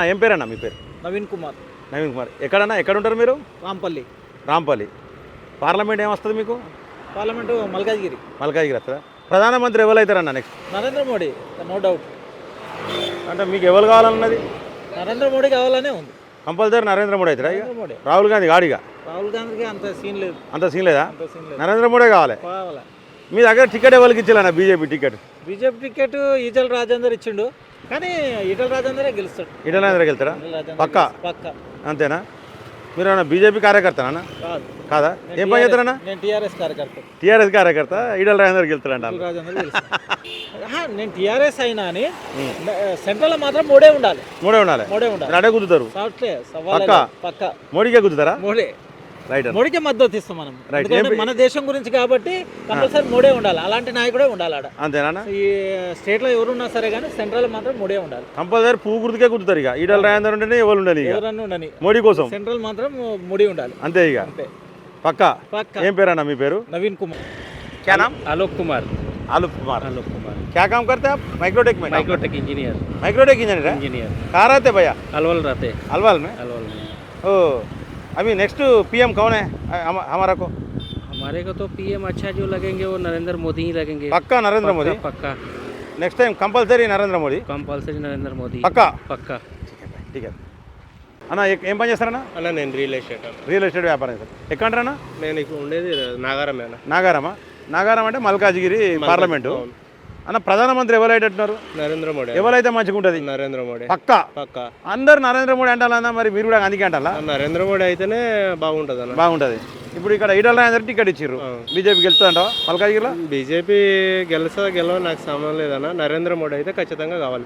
అన్న ఏం పేరన్నా మీ పేరు? నవీన్ కుమార్. నవీన్ కుమార్. ఎక్కడన్నా ఎక్కడ ఉంటారు మీరు? రాంపల్లి. రాంపల్లి. పార్లమెంట్ ఏమొస్తుంది మీకు? పార్లమెంటు మల్కాజ్గిరి. మల్కాజ్గిరి వస్తుందా? ప్రధానమంత్రి ఎవరైతారన్న next Narendra Modi no doubt. అంటే మీకు ఎవరు కావాలన్నది? నరేంద్ర మోడీ కావాలనే ఉంది. కంపల్సరీ నరేంద్ర మోడీ అవుతారా ఇక మోడీ. రాహుల్ గాంధీ గాడిగా? రాహుల్ గాంధీకి అంత సీన్ లేదు. అంత సీన్ లేదా? అంత సీన్ లేదు. నరేంద్ర మోడీ కావాలి. కావాలా? మీ దగ్గర టికెట్ ఎవరికి ఇచ్చారన్న BJP ticket BJP ticket Etela Rajender ఇచ్చిండు. కానీ ఈటల రాజేందరే గెలుస్తాడు. ఈటల రాజేందర్ పక్కా? గెలుస్తాడు. పక్కా. అంతేనా? మీరు ఏమన్నా బీజేపీ కార్యకర్తనా? కాదు. ఏం పని చేస్తారన్నా? నేను టీఆర్ఎస్ కార్యకర్త. టీఆర్ఎస్ కార్యకర్త ఈడల ఈటల రాజేందర్ గెలుస్తాడు. ఆహా, నేను టీఆర్ఎస్ అయినా అని సెంట్రల్ మాత్రం మోడే ఉండాలి. మూడే ఉండాలి. మోడే ఉండాలి. అడే కుదుతారు పక్కా? పక్క. మోడీకే కుదుతారా మోడే. రైట్ అన్న మోడీకే మద్దతు ఇస్తాం మనం Right. ఎందుకంటే ఏం- మన దేశం గురించి కాబట్టి కంపల్సరీ మోడే ఉండాలి అలాంటి నాయకుడే ఉండాలి ఆడ అంతేనా ఈ స్టేట్ లో ఎవరున్నా సరే కానీ సెంట్రల్ మాత్రం మోడే ఉండాలి కంపల్సరీ పువ్వు గుర్తుకే కుదుతారు ఇక ఈడల రాజేందర్ ఉంటేనే ఎవరు ఉండాలి ఇక ఎవరన్నా ఉండని మోడీ కోసం సెంట్రల్ మాత్రం మోడీ ఉండాలి అంతే ఇక అంతే పక్క పక్క ఏం పేరన్నా మీ పేరు నవీన్ కుమార్ क्या नाम आलोक कुमार आलोक कुमार आलोक कुमार क्या काम करते हैं आप माइक्रोटेक में काम माइक्रोटेक इंजीनियर करते हैं? माइक्रोटेक इंजीनियर है इंजीनियर कहाँ रहते हैं भैया अलवल रहते अलवाल में अलवल में ओ अभी नेक्स्ट पीएम कौन है हम, हमारा को हमारे को तो पीएम अच्छा जो लगेंगे वो नरेंद्र मोदी ही लगेंगे पक्का नरेंद्र मोदी पक्का next time compulsory Narendra Modi compulsory Narendra Modi పక్కా पक्का ठीक है అన్న ఏ- ఏం పని చేస్తారన్నా అన్న నేను రియల్ ఎస్టేట్ అన్న. రియల్ ఎస్టేట్ వ్యాపారం సార్ ఎక్కడంటారన్నా నేను ఇక్కడ ఉండేది నాగారమే అన్న నాగారమా నాగారం అంటే మల్కాజిగిరి పార్లమెంటు అవును. అన్న ప్రధానమంత్రి ఎవరైనట్టున్నారు నరేంద్ర మోడీ ఎవరైతే మంచిగా ఉంటుంది నరేంద్ర మోడీ. పక్కా? పక్క. అందరు నరేంద్ర మోడీ అంటాలన్నా మరి మీరు కూడా అందుకే అంటారా? నరేంద్ర మోడీ అయితేనే బాగుంటుంది అన్న. బాగుంటుంది. ఇప్పుడు ఇక్కడ ఈటల రాజేందర్ టికెట్ ఇచ్చిర్రు. బీజేపీ గెలుస్తుందంటావా? మల్కాజిగిరిలో బీజేపీ గెలుస్తుందా గెలవ నాకు సంబంధం లేదన్న. నరేంద్ర మోడీ అయితే ఖచ్చితంగా కావాలి.